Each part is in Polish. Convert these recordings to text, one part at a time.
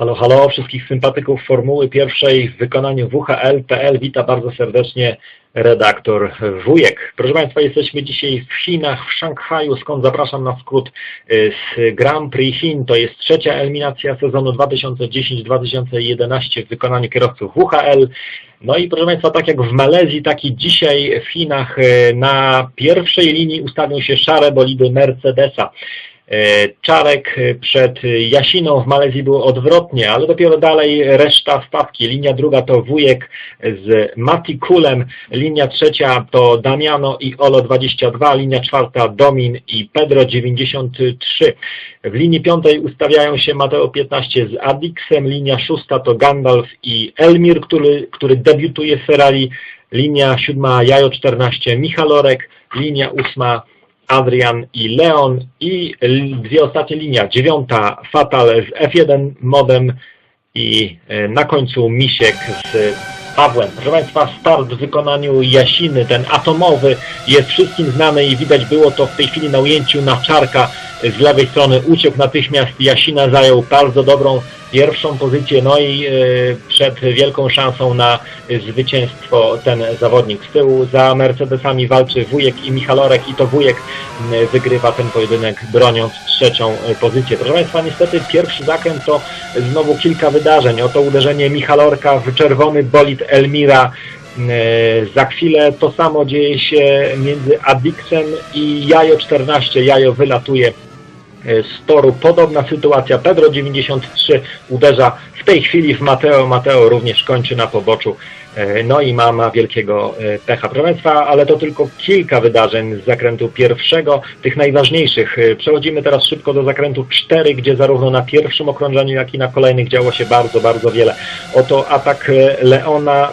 Halo, halo, wszystkich sympatyków Formuły Pierwszej w wykonaniu WHL.pl. Witam bardzo serdecznie redaktor Wujek. Proszę Państwa, jesteśmy dzisiaj w Chinach, w Szanghaju, skąd zapraszam na skrót y, z Grand Prix Chin. To jest trzecia eliminacja sezonu 2010-2011 w wykonaniu kierowców WHL. No i proszę Państwa, tak jak w Malezji, tak i dzisiaj w Chinach y, na pierwszej linii ustawią się szare bolidy Mercedesa. E, Czarek przed Jasiną w Malezji było odwrotnie, ale dopiero dalej reszta stawki. Linia druga to Wujek z Mati Kulem, linia trzecia to Damiano i Olo 22, linia czwarta Domin i Pedro 93. W linii piątej ustawiają się Mateo 15 z Adixem, linia szósta to Gandalf i Elmir, który, który debiutuje w Ferrari, linia siódma Jajo 14 Michalorek, linia ósma Adrian i Leon i dwie ostatnie linia. Dziewiąta Fatal z F1 modem i e, na końcu Misiek z Pawłem. Proszę Państwa, start w wykonaniu Jasiny, ten atomowy, jest wszystkim znany i widać było to w tej chwili na ujęciu na czarka z lewej strony. Uciekł natychmiast, Jasina zajął bardzo dobrą pierwszą pozycję, no i e, przed wielką szansą na zwycięstwo ten zawodnik. Z tyłu za Mercedesami walczy Wujek i Michalorek i to Wujek wygrywa ten pojedynek broniąc trzecią pozycję. Proszę Państwa, niestety pierwszy zakręt to znowu kilka wydarzeń. Oto uderzenie Michalorka w czerwony bolid Elmira. E, Za chwilę to samo dzieje się między Adixem i Jajo 14. Jajo wylatuje z toru. Podobna sytuacja. Pedro 93 uderza w tej chwili w Mateo. Mateo również kończy na poboczu. E, No i ma, ma wielkiego e, pecha. Proszę Państwa, ale to tylko kilka wydarzeń z zakrętu pierwszego, tych najważniejszych. E, Przechodzimy teraz szybko do zakrętu 4, gdzie zarówno na pierwszym okrążeniu, jak i na kolejnych działo się bardzo, bardzo wiele. Oto atak Leona,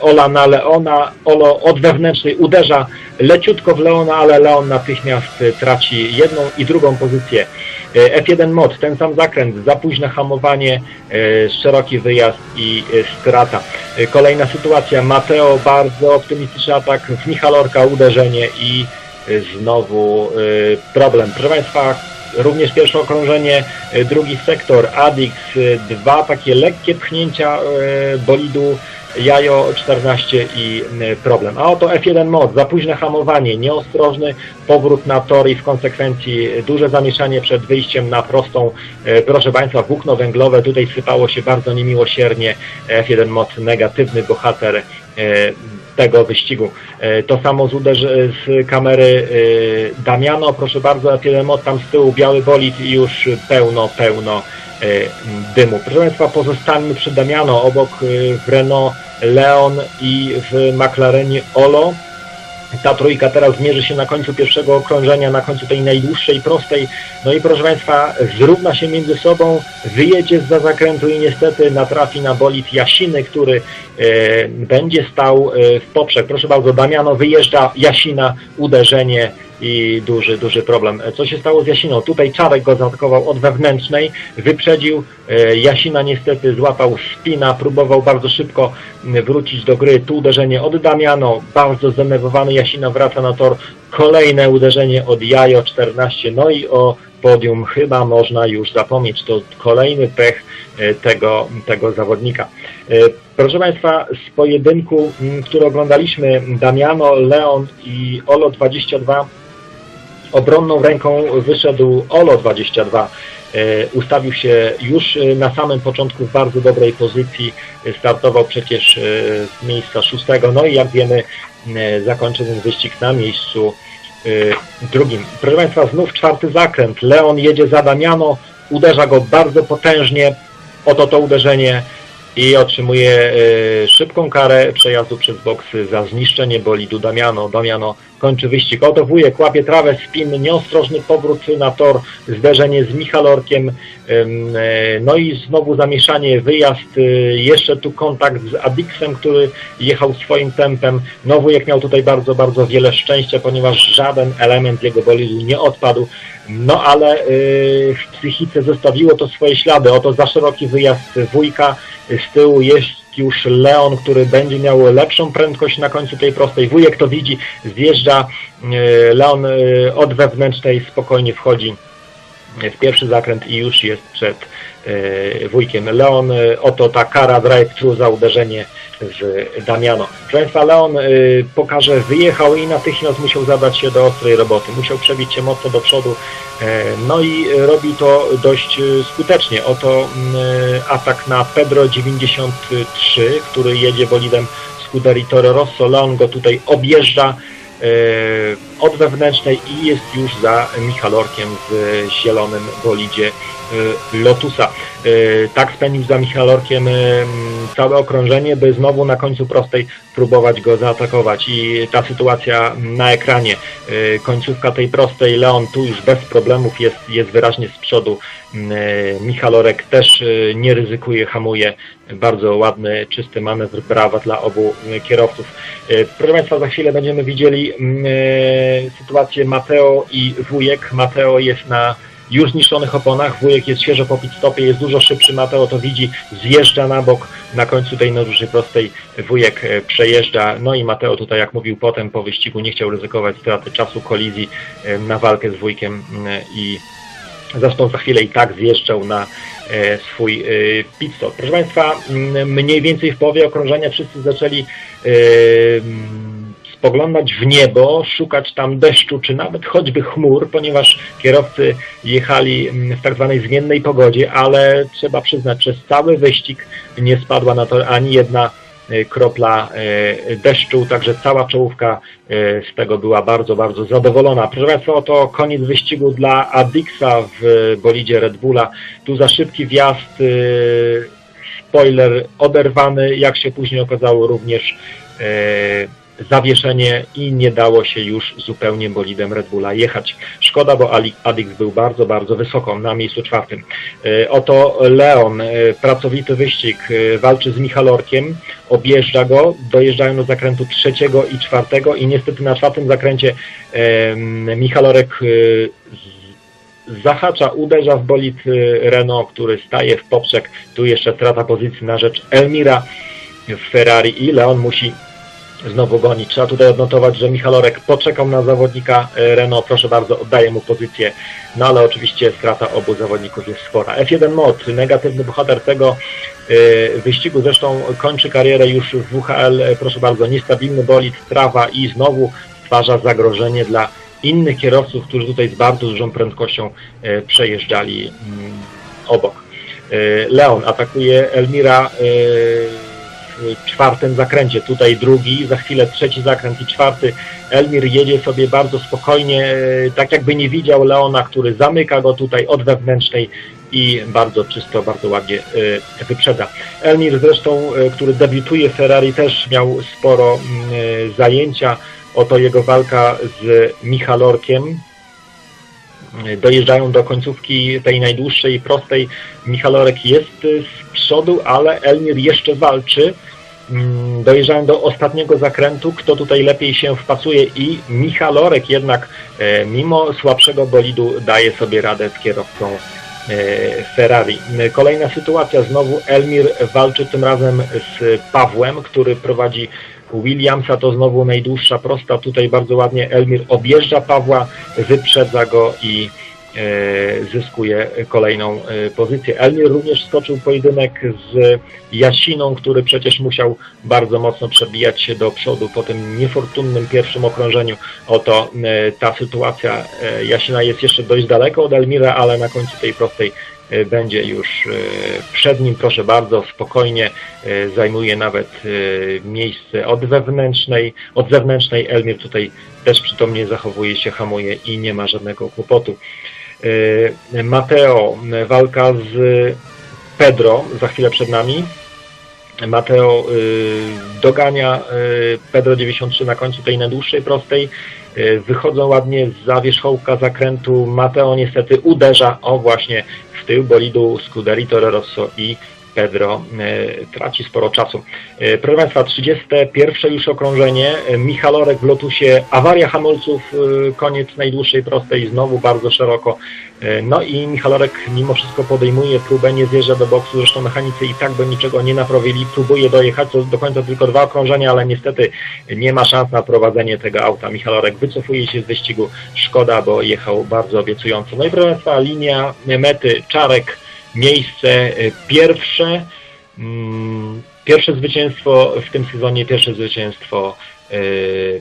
Ola na Leona. Olo od wewnętrznej uderza leciutko w Leona, ale Leon natychmiast traci jedną i drugą pozycję. E, F1 mod, ten sam zakręt, za późne hamowanie, e, szeroki wyjazd i e, strata. Kolejna sytuacja, Mateo, bardzo optymistyczny atak w Michalorka, uderzenie i znowu problem. Proszę Państwa, również pierwsze okrążenie, drugi sektor, Adix, dwa takie lekkie pchnięcia bolidu Jajo 14 i problem. A oto F1 mod, za późne hamowanie, nieostrożny powrót na tor i w konsekwencji duże zamieszanie przed wyjściem na prostą, e, proszę Państwa, włókno węglowe, tutaj sypało się bardzo niemiłosiernie. F1 mod, negatywny bohater e, tego wyścigu. E, To samo z, uderzy, z kamery e, Damiano, proszę bardzo, F1 mod, tam z tyłu biały bolid i już pełno, pełno e, dymu. Proszę Państwa, pozostańmy przy Damiano, obok w Renault Leon i w McLarenie Olo. Ta trójka teraz zmierzy się na końcu pierwszego okrążenia, na końcu tej najdłuższej, prostej. No i proszę Państwa, zrówna się między sobą, wyjedzie z zakrętu i niestety natrafi na bolid Jasiny, który e, będzie stał e, w poprzek. Proszę bardzo, Damiano wyjeżdża, Jasina, uderzenie i duży, duży problem. E, Co się stało z Jasiną? Tutaj Czarek go zaatakował od wewnętrznej, wyprzedził, e, Jasina niestety złapał spina, próbował bardzo szybko m, wrócić do gry, tu uderzenie od Damiano, bardzo zdenerwowany Jasina wraca na tor, kolejne uderzenie od Jajo 14, no i o podium chyba można już zapomnieć, to kolejny pech e, tego, tego zawodnika. Proszę Państwa, z pojedynku, m, który oglądaliśmy, Damiano, Leon i Olo 22, obronną ręką wyszedł Olo 22. E, Ustawił się już e, na samym początku w bardzo dobrej pozycji. Startował przecież e, z miejsca szóstego. No i jak wiemy, zakończył ten wyścig na miejscu drugim. Proszę Państwa, znów czwarty zakręt. Leon jedzie za Damiano, uderza go bardzo potężnie. Oto to uderzenie i otrzymuje e, szybką karę przejazdu przez boksy za zniszczenie bolidu Damiano. Damiano kończy wyścig. Oto wujek trawę, spin, nieostrożny powrót na tor, zderzenie z Michalorkiem, em, no i znowu zamieszanie, wyjazd, e, jeszcze tu kontakt z Adixem, który jechał swoim tempem. No wujek miał tutaj bardzo, bardzo wiele szczęścia, ponieważ żaden element jego bolidu nie odpadł. No ale e, w psychice zostawiło to swoje ślady. Oto za szeroki wyjazd wujka, z tyłu jest już Leon, który będzie miał lepszą prędkość na końcu tej prostej. Wujek to widzi, zjeżdża, e, Leon e, od wewnętrznej spokojnie wchodzi w pierwszy zakręt i już jest przed wujkiem. Leon, oto ta kara drive-thru za uderzenie w Damiano. Proszę Państwa, Leon pokaże, wyjechał i natychmiast musiał zadać się do ostrej roboty. Musiał przebić się mocno do przodu, no i robi to dość skutecznie. Oto atak na Pedro 93, który jedzie bolidem Scuderii Toro Rosso. Leon go tutaj objeżdża od wewnętrznej i jest już za Michalorkiem w zielonym bolidzie Y, Lotusa. Y, tak spędził za Michalorkiem y, całe okrążenie, by znowu na końcu prostej próbować go zaatakować i ta sytuacja na ekranie, końcówka tej prostej, Leon tu już bez problemów jest, jest wyraźnie z przodu, Michalorek też nie ryzykuje, hamuje, bardzo ładny, czysty manewr, brawa dla obu kierowców. Proszę Państwa, za chwilę będziemy widzieli sytuację Mateo i Wujek. Mateo jest na już zniszczonych oponach. Wujek jest świeżo po pit stopie, jest dużo szybszy. Mateo to widzi, zjeżdża na bok. Na końcu tej najdłuższej prostej wujek e, przejeżdża. No i Mateo tutaj, jak mówił potem po wyścigu, nie chciał ryzykować straty czasu, kolizji e, na walkę z wujkiem i zresztą za chwilę i tak zjeżdżał na e, swój pit stop. Proszę Państwa, mniej więcej w połowie okrążenia wszyscy zaczęli spoglądać w niebo, szukać tam deszczu, czy nawet choćby chmur, ponieważ kierowcy jechali w tak zwanej zmiennej pogodzie, ale trzeba przyznać, przez cały wyścig nie spadła na to ani jedna e, kropla e, deszczu, także cała czołówka e, z tego była bardzo, bardzo zadowolona. Proszę Państwa, oto koniec wyścigu dla Adixa w bolidzie Red Bulla. Tu za szybki wjazd, spoiler oderwany, jak się później okazało również zawieszenie i nie dało się już zupełnie bolidem Red Bulla jechać. Szkoda, bo Adix był bardzo, bardzo wysoko na miejscu czwartym. E, oto Leon, e, pracowity wyścig, e, walczy z Michalorkiem, objeżdża go, dojeżdżają do zakrętu trzeciego i czwartego i niestety na czwartym zakręcie Michalorek zahacza, uderza w bolid Renault, który staje w poprzek. Tu jeszcze strata pozycji na rzecz Elmira w Ferrari i Leon musi znowu goni. Trzeba tutaj odnotować, że Michalorek poczekał na zawodnika e, Renault, proszę bardzo, oddaje mu pozycję, no ale oczywiście strata obu zawodników jest spora. F1 Mod, negatywny bohater tego e, wyścigu, zresztą kończy karierę już w WHL, e, proszę bardzo, niestabilny bolid, trawa i znowu stwarza zagrożenie dla innych kierowców, którzy tutaj z bardzo dużą prędkością przejeżdżali mm, obok. Leon atakuje Elmira w czwartym zakręcie. Tutaj drugi, za chwilę trzeci zakręt i czwarty. Elmir jedzie sobie bardzo spokojnie, e, tak jakby nie widział Leona, który zamyka go tutaj od wewnętrznej i bardzo czysto, bardzo ładnie e, wyprzedza. Elmir zresztą, e, który debiutuje Ferrari, też miał sporo zajęcia. Oto jego walka z Michalorkiem, dojeżdżają do końcówki tej najdłuższej, prostej. Michalorek jest z przodu, ale Elmir jeszcze walczy. Mm, dojeżdżają do ostatniego zakrętu, kto tutaj lepiej się wpasuje i Michalorek jednak e, mimo słabszego bolidu daje sobie radę z kierowcą Ferrari. Kolejna sytuacja, znowu Elmir walczy tym razem z Pawłem, który prowadzi Williamsa, to znowu najdłuższa prosta, tutaj bardzo ładnie Elmir objeżdża Pawła, wyprzedza go i E, zyskuje kolejną e, pozycję. Elmir również stoczył pojedynek z Jasiną, który przecież musiał bardzo mocno przebijać się do przodu po tym niefortunnym pierwszym okrążeniu. Oto e, ta sytuacja. Jasina jest jeszcze dość daleko od Elmira, ale na końcu tej prostej będzie już przed nim, proszę bardzo, spokojnie zajmuje nawet miejsce od wewnętrznej, od zewnętrznej. Elmir tutaj też przytomnie zachowuje się, hamuje i nie ma żadnego kłopotu. E, Mateo, walka z Pedro, za chwilę przed nami. Mateo e, dogania e, Pedro 93 na końcu tej najdłuższej prostej. Wychodzą ładnie za wierzchołka zakrętu. Mateo niestety uderza, o właśnie, w tył bolidu Scuderii Toro Rosso i Pedro e, traci sporo czasu. E, Proszę Państwa, 31 już okrążenie. E, Michalorek w Lotusie, awaria hamulców, koniec najdłuższej prostej, znowu bardzo szeroko. No i Michalorek mimo wszystko podejmuje próbę, nie zjeżdża do boksu, zresztą mechanicy i tak by niczego nie naprawili. Próbuje dojechać do, do końca tylko dwa okrążenia, ale niestety nie ma szans na prowadzenie tego auta. Michalorek wycofuje się z wyścigu. Szkoda, bo jechał bardzo obiecująco. No i proszę Państwa, linia mety Czarek, miejsce e, pierwsze. Mm, Pierwsze zwycięstwo w tym sezonie, pierwsze zwycięstwo, e,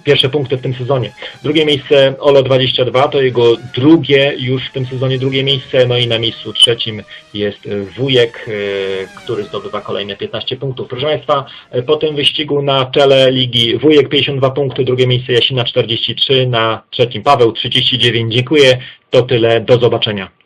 pierwsze punkty w tym sezonie. Drugie miejsce Olo 22, to jego drugie już w tym sezonie drugie miejsce, no i na miejscu trzecim jest Wujek, e, który zdobywa kolejne 15 punktów. Proszę Państwa, po tym wyścigu na czele ligi Wujek 52 punkty, drugie miejsce Jasina 43, na trzecim Paweł 39. Dziękuję, to tyle, do zobaczenia.